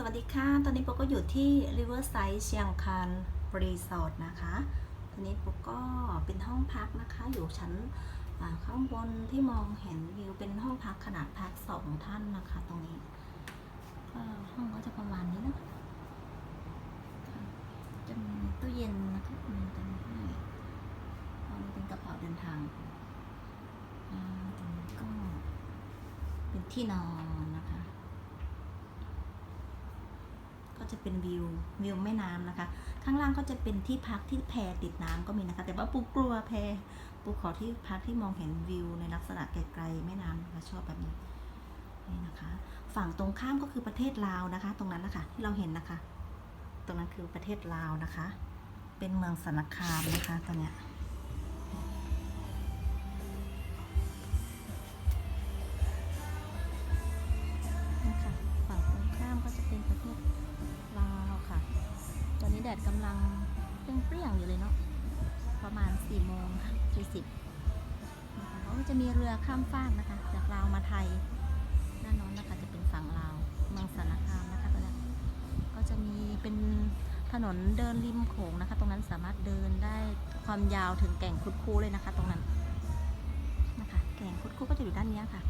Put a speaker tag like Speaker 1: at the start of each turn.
Speaker 1: สวัสดีค่ะ ตอนนี้ปุ๊กก็อยู่ที่ Riverside เชียงคานรีสอร์ทนะคะ ตอนนี้ปุ๊กก็เป็นห้องพักนะคะ อยู่ชั้นข้างบนที่มองเห็นวิวเป็นห้องพักขนาดพักสองท่านนะคะ ตรงนี้ ห้องก็จะประมาณนี้นะจะมีตู้เย็นนะคะมีตรงนี้ให้ตรงเป็นกระเป๋าเดินทางตรงนี้ก็เป็นที่นอนนะคะ ก็ จะเป็นวิววิวแม่น้ำนะคะ ข้างล่างก็จะเป็นที่พักที่แพติดน้ำก็มีนะคะ แต่ว่าปูกลัวแพปูขอที่พักที่มองเห็นวิวในลักษณะไกลๆแม่น้ำนะคะชอบแบบนี้นี่นะคะ ฝั่งตรงข้ามก็คือประเทศลาวนะคะ ตรงนั้นนะคะที่เราเห็นนะคะ ตรงนั้นคือประเทศลาวนะคะ เป็นเมืองสนคามนะคะตอนเนี้ย ดดกำลังเปรี้ยงๆอยู่เลยเนาะประมาณ4โมง40นะคะก็จะมีเรือข้ามฟากนะคะ จากลาวมาไทยด้านโน้นนะคะจะเป็นฝั่งลาวเมืองสารคามนะคะตอนนี้ก็จะมีเป็นถนนเดินริมโขงนะคะ ตรงนั้นสามารถเดินได้ความยาวถึงแก่งคุดคูเลยนะคะ ตรงนั้นนะคะ แก่งคุดคูก็จะอยู่ด้านนี้ค่ะ